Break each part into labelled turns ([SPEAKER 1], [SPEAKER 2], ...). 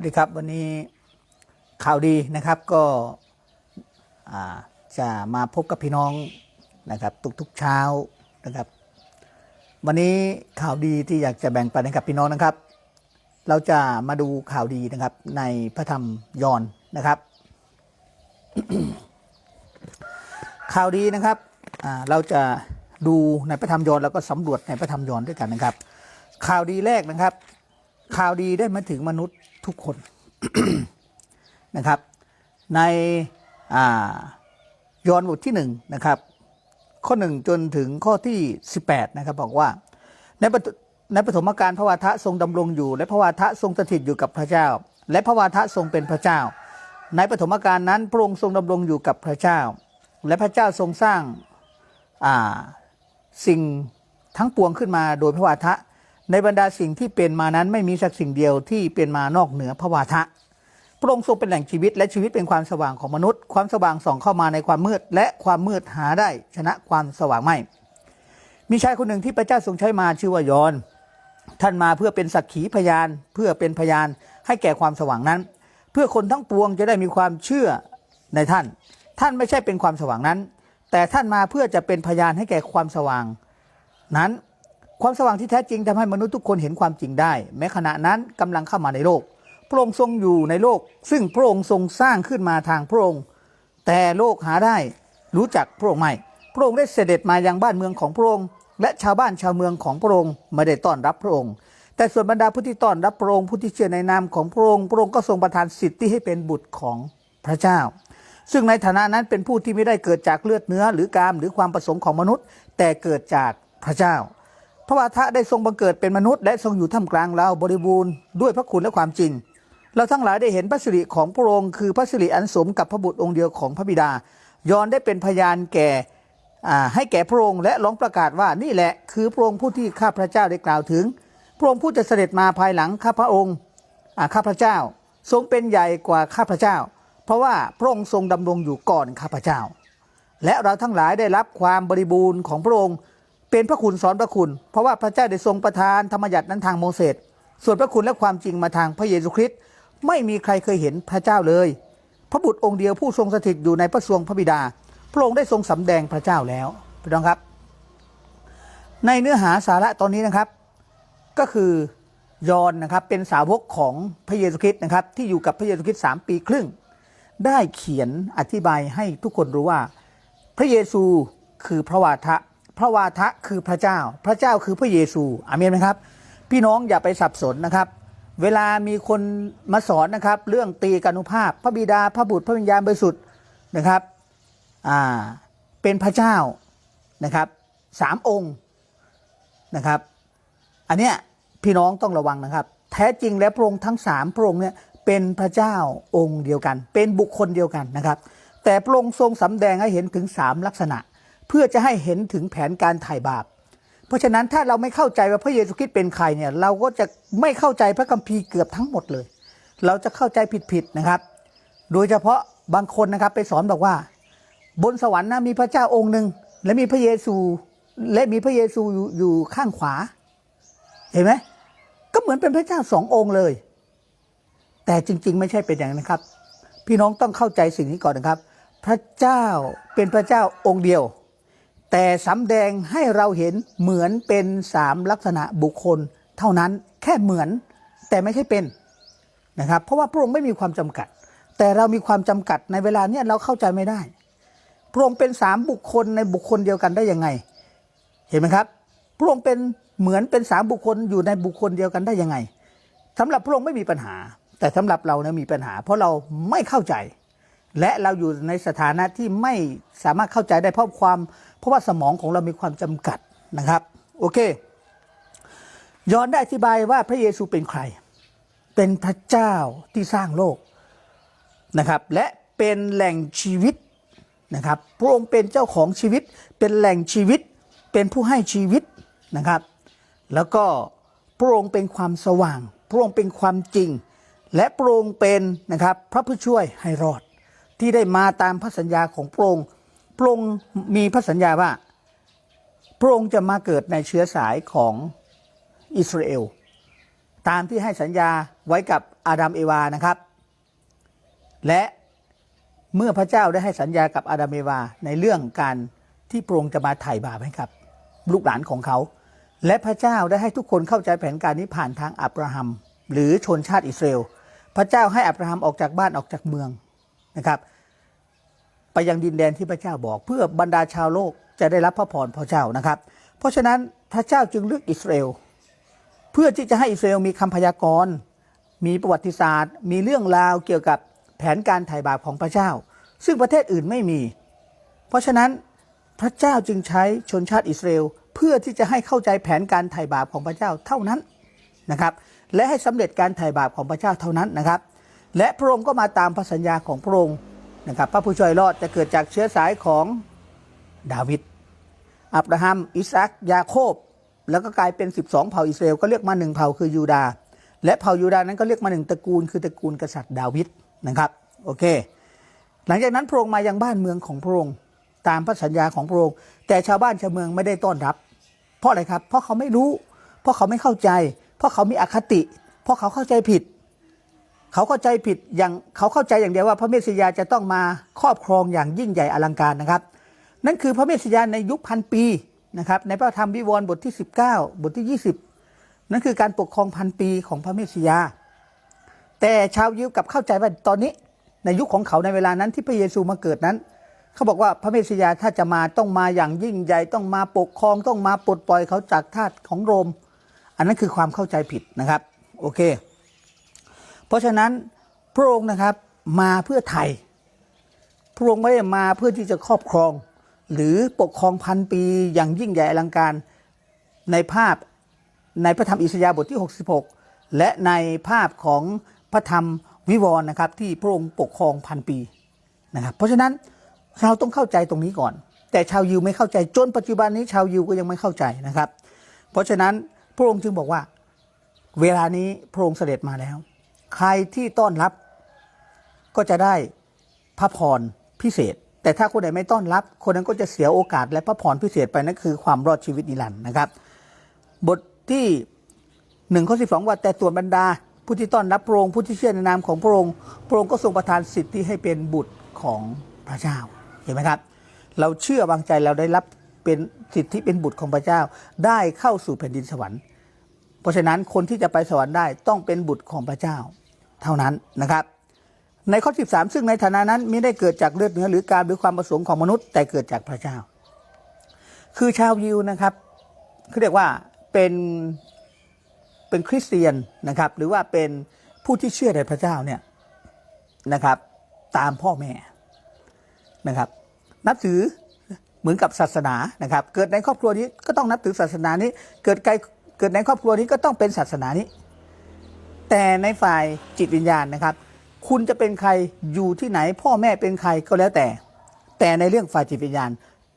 [SPEAKER 1] วัสดีครับวันนี้ข่าวดีนะครับก็จะมาพบกับพี่น้องนะครับทุกๆเช้านะครับ วันนี้ข่าวดีที่อยากจะแบ่งปันให้กับพี่น้องนะครับ เราจะมาดูข่าวดีนะครับในพระธรรมยอห์นนะครับ ข่าวดีนะครับเราจะดูในพระธรรมยอห์นแล้วก็สำรวจในพระธรรมยอห์นด้วยกันนะครับ ข่าวดีแรกนะครับ ข่าวดีได้มาถึงมนุษย์ทุกคนนะครับ ในอ่ายอห์นบทที่หนึ่งนะครับ ข้อหนึ่งจนถึงข้อที่ 18 นะครับ บอกว่า ในปในปฐมกาลพระวาทะทรงดำรงอยู่ และพระวาทะทรงสถิตอยู่กับพระเจ้า และพระวาทะทรงเป็นพระเจ้า ในปฐมกาลนั้นพระองค์ทรงดำรงอยู่กับพระเจ้า และพระเจ้าทรงสร้างสิ่งทั้งปวงขึ้นมาโดยพระวาทะ ในบรรดาสิ่งที่เป็นมานั้นไม่มีสักสิ่งเดียวที่เป็นมานอกเหนือพระวาทะ พระองค์ทรงเป็นแหล่งชีวิตและชีวิตเป็นความสว่างของมนุษย์ ความสว่างส่องเข้ามาในความมืด และความมืดหาได้ชนะความสว่างไม่ มีชายคนหนึ่งที่พระเจ้าทรงใช้มาชื่อว่ายอน ท่านมาเพื่อเป็นสักขีพยาน เพื่อเป็นพยานให้แก่ความสว่างนั้น เพื่อคนทั้งปวงจะได้มีความเชื่อในท่าน ท่านไม่ใช่เป็นความสว่างนั้น แต่ท่านมาเพื่อจะเป็นพยานให้แก่ความสว่างนั้น ความสว่างที่แท้จริงทำให้มนุษย์ทุกคนเห็นความจริงได้ แม้ขณะนั้นกำลังเข้ามาในโลก พระองค์ทรงอยู่ในโลก ซึ่งพระองค์ทรงสร้างขึ้นมาทางพระองค์ แต่โลกหาได้รู้จักพระองค์ไม่พระองค์ได้เสด็จมายังบ้านเมืองของพระองค์ และชาวบ้านชาวเมืองของพระองค์ไม่ได้ต้อนรับพระองค์ แต่ส่วนบรรดาผู้ที่ต้อนรับพระองค์ผู้ที่เชื่อในนามของพระองค์พระองค์ก็ทรงประทานสิทธิให้เป็นบุตรของพระเจ้า ซึ่งในฐานะนั้นเป็นผู้ที่ไม่ได้เกิดจากเลือดเนื้อหรือกามหรือความประสงค์ของมนุษย์ แต่เกิดจากพระเจ้า ระวาทะได้ทรงบังเกิดเป็นมนุษย์และทรงอยู่ท่ามกลางเราบริบูรณ์ด้วยพระคุณและความจริง เราทั้งหลายได้เห็นพระสิริของพระองค์คือพระสิริอันสมกับพระบุตรองค์เดียวของพระบิดายอนได้เป็นพยานแก่ให้แก่พระองค์และร้องประกาศว่านี่แหละคือพระองค์ผู้ที่ข้าพระเจ้าได้กล่าวถึง พระองค์ผู้จะเสด็จมาภายหลังข้าพระองค์ข้าพระเจ้า ทรงเป็นใหญ่กว่าข้าพระเจ้า เพราะว่าพระองค์ทรงดำรงอยู่ก่อนข้าพระเจ้า และเราทั้งหลายได้รับความบริบูรณ์ของพระองค์ เป็นพระคุณสอนพระคุณ เพราะว่าพระเจ้าได้ทรงประทานธรรมยัตินั้นทางโมเสสส่วนพระคุณและความจริงมาทางพระเยซูคริสต์ไม่มีใครเคยเห็นพระเจ้าเลย พระบุตรองค์เดียวผู้ทรงสถิตอยู่ในพระทรวงพระบิดา พระองค์ได้ทรงสำแดงพระเจ้าแล้วพี่น้องครับ ในเนื้อหาสาระตอนนี้นะครับ ก็คือยอนนะครับเป็นสาวกของพระเยซูคริสต์นะครับ ที่อยู่กับพระเยซูคริสต์สามปีครึ่ง ได้เขียนอธิบายให้ทุกคนรู้ว่า พระเยซูคือพระวาทะ พระวาทะคือพระเจ้า พระเจ้าคือพระเยซูอาเมนไหมครับ พี่น้องอย่าไปสับสนนะครับ เวลามีคนมาสอนนะครับ เรื่องตีกานุภาพ พระบิดาพระบุตรพระวิญญาณบริสุทธิ์นะครับอ่าเป็นพระเจ้านะครับสามองค์นะครับ อันเนี้ยพี่น้องต้องระวังนะครับ แท้จริงแล้วพระองค์ทั้งสามพระองค์เนี่ยเป็นพระเจ้าองค์เดียวกัน เป็นบุคคลเดียวกันนะครับ แต่พระองค์ทรงสำแดงให้เห็นถึงสามลักษณะ เพื่อจะให้เห็นถึงแผนการไถ่บาป เพราะฉะนั้นถ้าเราไม่เข้าใจว่าพระเยซูคริสต์เป็นใครเนี่ยเราก็จะไม่เข้าใจพระคัมภีร์เกือบทั้งหมดเลย เราจะเข้าใจผิดๆนะครับ โดยเฉพาะบางคนนะครับไปสอนบอกว่า บนสวรรค์นะมีพระเจ้าองค์หนึ่งและมีพระเยซูและมีพระเยซูอยู่อยู่ข้างขวา เห็นไหมก็เหมือนเป็นพระเจ้าสององค์เลย แต่จริง ๆ ไม่ใช่เป็นอย่างนั้นครับ พี่น้องต้องเข้าใจสิ่งนี้ก่อนนะครับ พระเจ้าเป็นพระเจ้าองค์เดียว แต่สำแดงให้เราเห็นเหมือนเป็นสามลักษณะบุคคล เท่านั้นแค่เหมือนแต่ไม่ใช่เป็นนะครับเพราะว่าพระองค์ไม่มีความจำกัด แต่เรามีความจำกัดในเวลาเนี้ยเราเข้าใจไม่ได้ พระองค์เป็นสามบุคคลในบุคคลเดียวกันได้ยังไง เห็นไหมครับ พระองค์เป็นเหมือนเป็นสามบุคคลอยู่ในบุคคลเดียวกันได้ยังไงสำหรับพระองค์ไม่มีปัญหา แต่สำหรับเราเนี่ยมีปัญหา เพราะเราไม่เข้าใจ และเราอยู่ในสถานะที่ไม่สามารถเข้าใจได้เพราะความ เพราะว่าสมองของเรามีความจำกัดนะครับ โอเค ย้อนได้อธิบายว่าพระเยซูเป็นใคร เป็นพระเจ้าที่สร้างโลกนะครับ และเป็นแหล่งชีวิตนะครับ พระองค์เป็นเจ้าของชีวิต เป็นแหล่งชีวิต เป็นผู้ให้ชีวิตนะครับ แล้วก็พระองค์เป็นความสว่าง พระองค์เป็นความจริง และพระองค์เป็นนะครับ พระผู้ช่วยให้รอด ที่ได้มาตามพระสัญญาของพระองค์พระองค์มีพระสัญญาว่า พระองค์จะมาเกิดในเชื้อสายของอิสราเอลตามที่ให้สัญญาไว้กับอาดัมเอวานะครับ และเมื่อพระเจ้าได้ให้สัญญากับอาดัมเอวาในเรื่องการที่พระองค์จะมาไถ่บาปให้กับลูกหลานของเขา และพระเจ้าได้ให้ทุกคนเข้าใจแผนการนี้ผ่านทางอับราฮัม หรือชนชาติอิสราเอลพระเจ้าให้อับราฮัมออกจากบ้านออกจากเมือง นะครับ ไปยังดินแดนที่พระเจ้าบอก เพื่อบรรดาชาวโลกจะได้รับพระพรพระเจ้านะครับ เพราะฉะนั้นพระเจ้าจึงเลือกอิสราเอลเพื่อที่จะให้อิสราเอลมีคำพยากรณ์ มีประวัติศาสตร์ มีเรื่องราวเกี่ยวกับแผนการไถ่บาปของพระเจ้า ซึ่งประเทศอื่นไม่มี เพราะฉะนั้นพระเจ้าจึงใช้ชนชาติอิสราเอลเพื่อที่จะให้เข้าใจแผนการไถ่บาปของพระเจ้าเท่านั้นนะครับ และให้สำเร็จการไถ่บาปของพระเจ้าเท่านั้นนะครับ และพระองค์ก็มาตามพระสัญญาของพระองค์นะครับ พระผู้ช่วยรอดจะเกิดจากเชื้อสายของดาวิด อับราฮัม อิสอักยาโคบ แล้วก็กลายเป็น 12 เผ่าอิสราเอลก็เรียกมาหนึ่งเผ่าคือยูดาห์และเผ่ายูดาห์นั้นก็เรียกมาหนึ่งตระกูลคือตระกูลกษัตริย์ดาวิดนะครับโอเค หลังจากนั้นพระองค์มายังบ้านเมืองของพระองค์ตามพระสัญญาของพระองค์แต่ชาวบ้านชาวเมืองไม่ได้ต้อนรับ เพราะอะไรครับ เพราะเขาไม่รู้ เพราะเขาไม่เข้าใจ เพราะเขามีอคติ เพราะเขาเข้าใจผิด เขาเข้าใจผิดอย่างเขาเข้าใจอย่างเดียวว่าพระเมสสิยาจะต้องมาครอบครองอย่างยิ่งใหญ่อลังการนะครับ นั่นคือพระเมสสิยาในยุคพันปีนะครับในพระธรรมวิวรณ์บทที่ 19 บทที่ 20 นั่นคือการปกครองพันปีของพระเมสสิยา แต่ชาวยิวกลับเข้าใจว่าตอนนี้ในยุคของเขาในเวลานั้นที่พระเยซูมาเกิดนั้น เขาบอกว่าพระเมสสิยาถ้าจะมาต้องมาอย่างยิ่งใหญ่ต้องมาปกครองต้องมาปลดปล่อยเขาจากทาสของโรม อันนั้นคือความเข้าใจผิดนะครับ โอเค เพราะฉะนั้นพระองค์นะครับมาเพื่อไทย พระองค์ไม่ได้มาเพื่อที่จะครอบครอง หรือปกครองพันปีอย่างยิ่งใหญ่อลังการในภาพในพระธรรมอิสยาห์บทที่ 66 และในภาพของพระธรรมวิวรณ์นะครับ ที่พระองค์ปกครองพันปีนะครับ เพราะฉะนั้นเราต้องเข้าใจตรงนี้ก่อน แต่ชาวยิวไม่เข้าใจจนปัจจุบันนี้ชาวยิวก็ยังไม่เข้าใจนะครับ เพราะฉะนั้นพระองค์จึงบอกว่า เวลานี้พระองค์เสด็จมาแล้ว ใครที่ต้อนรับ ก็จะได้พระพรพิเศษ แต่ถ้าคนใดไม่ต้อนรับ คนนั้นก็จะเสียโอกาสและพระพรพิเศษไปนั่นคือความรอดชีวิตนิรันดร์นะครับ บทที่หนึ่งข้อสิบสองว่าแต่ส่วนบรรดา ผู้ที่ต้อนรับพระองค์ผู้ที่เชื่อในนามของพระองค์พระองค์ก็ทรงประทานสิทธิให้เป็นบุตรของพระเจ้าเห็นไหมครับ เราเชื่อวางใจเราได้รับเป็นสิทธิเป็นบุตรของพระเจ้า ได้เข้าสู่แผ่นดินสวรรค์ เพราะฉะนั้นคนที่จะไปสวรรค์ได้ต้องเป็นบุตรของพระเจ้า เท่านั้นนะครับ ในข้อ 13 ซึ่งในฐานะนั้นไม่ได้เกิดจากเลือดเนื้อหรือการหรือความประสงค์ของมนุษย์ แต่เกิดจากพระเจ้า คือชาวยิวนะครับเขาเรียกว่าเป็นเป็นคริสเตียนนะครับ หรือว่าเป็นผู้ที่เชื่อในพระเจ้าเนี่ยนะครับ ตามพ่อแม่นะครับ นับถือเหมือนกับศาสนานะครับ เกิดในครอบครัวนี้ก็ต้องนับถือศาสนานี้ เกิดไกลเกิดในครอบครัวนี้ก็ต้องเป็นศาสนานี้ แต่ในฝ่ายจิตวิญญาณนะครับ คุณจะเป็นใครอยู่ที่ไหน พ่อแม่เป็นใครก็แล้วแต่ แต่ในเรื่องฝ่ายจิตวิญญาณ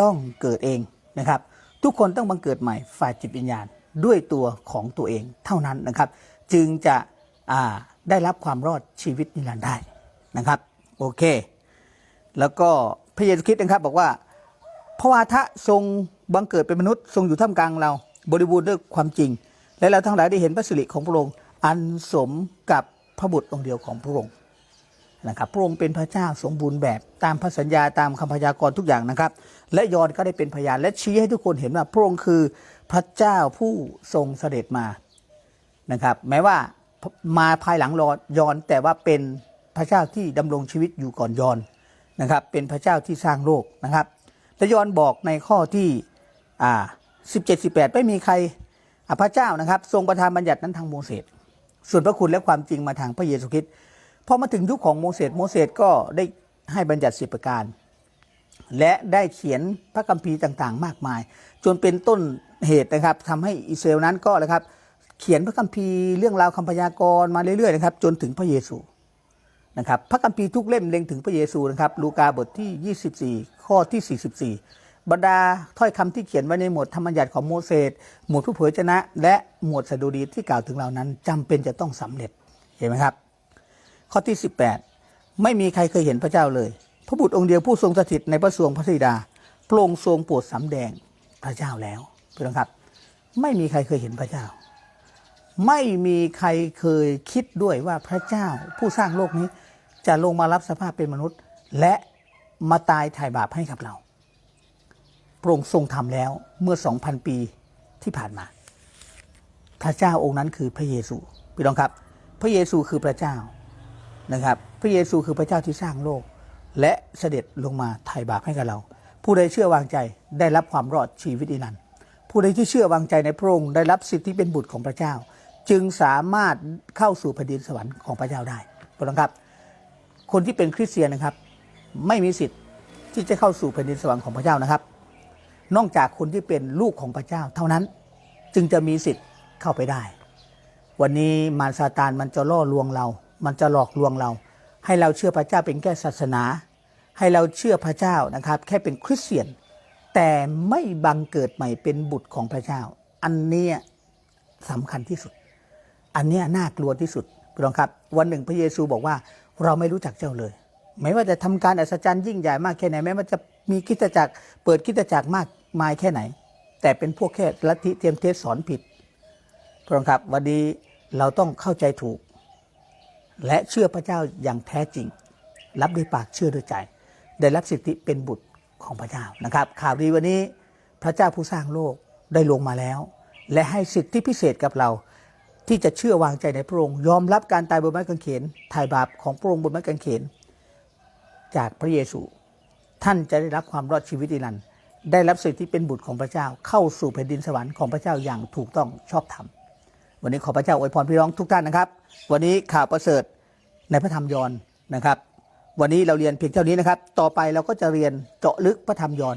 [SPEAKER 1] ต้องเกิดเองนะครับ ทุกคนต้องบังเกิดใหม่ฝ่ายจิตวิญญาณด้วยตัวของตัวเองเท่านั้นนะครับ จึงจะได้รับความรอดชีวิตนิรันดร์ได้นะครับโอเค แล้วก็พระเยซูคริสต์นะครับบอกว่าพระวาทะทรงบังเกิดเป็นมนุษย์ทรงอยู่ท่ามกลางเรา บริบูรณ์ด้วยความจริง และเราทั้งหลายได้เห็นพระสิริของพระองค์ อันสมกับพระบุตรองค์เดียวของพระองค์นะครับพระองค์เป็นพระเจ้าสมบูรณ์แบบตามพระสัญญาตามคำพยากรณ์ทุกอย่างนะครับ และยอนก็ได้เป็นพยานและชี้ให้ทุกคนเห็นว่าพระองค์คือพระเจ้าผู้ทรงเสด็จมานะครับ แม้ว่ามาภายหลังรอยอนแต่ว่าเป็นพระเจ้าที่ดำรงชีวิตอยู่ก่อนยอนนะครับ เป็นพระเจ้าที่สร้างโลกนะครับและยอนบอกในข้อที่อ่าสิบเจ็ดสิบแปดไม่มีใครอะพระเจ้านะครับ ทรงประทานบัญญัตินั้นทางโมเสส ส่วนพระคุณและความจริงมาทางพระเยซูคริสต์พอมาถึงยุคของโมเสสโมเสสก็ได้ให้บัญญัติสิบประการ และได้เขียนพระคัมภีร์ต่างๆ มากมาย จนเป็นต้นเหตุนะครับทำให้อิสราเอลนั้นก็นะครับเขียนพระคัมภีร์เรื่องราวคำพยากรณ์มาเรื่อยๆนะครับจนถึงพระเยซูนะครับพระคัมภีร์ทุกเล่มเล็งถึงพระเยซูนะครับลูกาบทที่ 24 ข้อที่ 44 บรรดาถ้อยคำที่เขียนไว้ในหมวดธรรมบัญญัติของโมเสสหมวดผู้เผยชนะ และหมวดสดุดีที่กล่าวถึงเหล่านั้นจำเป็นจะต้องสำเร็จเห็นไหมครับ ข้อที่ 18 ไม่มีใครเคยเห็นพระเจ้าเลย พระบุตรองค์เดียวผู้ทรงสถิตในพระสวงพระธิดาพระองทรงโปรดสำแดงพระเจ้าแล้วพี่องครับ ไม่มีใครเคยเห็นพระเจ้า ไม่มีใครเคยคิดด้วยว่าพระเจ้าผู้สร้างโลกนี้จะลงมารับสภาพเป็นมนุษย์ และมาตายถ่ายบาปให้กับเรา พระองค์ทรงทำแล้วเมื่อ 2,000 ปีที่ผ่านมา พระเจ้าองค์นั้นคือพระเยซูพี่น้องครับ พระเยซูคือพระเจ้านะครับ พระเยซูคือพระเจ้าที่สร้างโลก และเสด็จลงมาไถ่บาปให้กับเรา ผู้ใดเชื่อวางใจได้รับความรอดชีวิตนิรันผู้ใดที่เชื่อวางใจในพระองค์ได้รับสิทธิเป็นบุตรของพระเจ้า จึงสามารถเข้าสู่แผ่นดินสวรรค์ของพระเจ้าได้พี่น้องครับ คนที่เป็นคริสเตียนนะครับ ไม่มีสิทธิ์ที่จะเข้าสู่แผ่นดินสวรรค์ของพระเจ้านะครับ นอกจากคนที่เป็นลูกของพระเจ้า เท่านั้นจึงจะมีสิทธิ์เข้าไปได้ วันนี้มารซาตานมันจะล่อลวงเรา มันจะหลอกลวงเรา ให้เราเชื่อพระเจ้าเป็นแค่ศาสนา ให้เราเชื่อพระเจ้านะครับ แค่เป็นคริสเตียน แต่ไม่บังเกิดใหม่เป็นบุตรของพระเจ้า อันนี้สำคัญที่สุด อันนี้น่ากลัวที่สุดพี่น้องครับ วันหนึ่งพระเยซูบอกว่าเราไม่รู้จักเจ้าเลยไม่ว่าจะทำการอัศจรรย์ยิ่งใหญ่มากแค่ไหนแม้ว่าจะมีคริสตจักรเปิดคริสตจักรมาก มายแค่ไหน แต่เป็นพวกแค่ลัทธิเทียมเทศสอนผิดพี่น้องครับวันนี้เราต้องเข้าใจถูก และเชื่อพระเจ้าอย่างแท้จริง รับด้วยปากเชื่อด้วยใจ ได้รับสิทธิเป็นบุตรของพระเจ้านะครับ ข่าวดีวันนี้พระเจ้าผู้สร้างโลกได้ลงมาแล้ว และให้สิทธิพิเศษกับเราที่จะเชื่อวางใจในพระองค์ยอมรับการตายบนไม้กางเขนถ่ายบาปของพระองค์บนไม้กางเขน จากพระเยซู ท่านจะได้รับความรอดชีวิตนิรันดร์ ได้รับสิทธิเป็นบุตรของพระเจ้าเข้าสู่แผ่นดินสวรรค์ของพระเจ้าอย่างถูกต้องชอบธรรม วันนี้ขอพระเจ้าอวยพรพี่น้องทุกท่านนะครับ วันนี้ข่าวประเสริฐในพระธรรมยอห์นนะครับ วันนี้เราเรียนเพียงเท่านี้นะครับ ต่อไปเราก็จะเรียนเจาะลึกพระธรรมยอห์น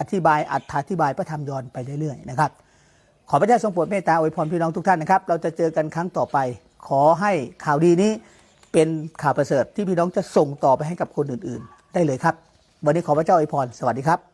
[SPEAKER 1] อธิบายอธิบายพระธรรมยอห์นไปเรื่อยๆนะครับ ขอพระเจ้าทรงโปรดเมตตาอวยพรพี่น้องทุกท่านนะครับ เราจะเจอกันครั้งต่อไป ขอให้ข่าวดีนี้เป็นข่าวประเสริฐที่พี่น้องจะส่งต่อไปให้กับคนอื่น ๆ ได้เลยครับ วันนี้ขอพระเจ้าอวยพรสวัสดีครับ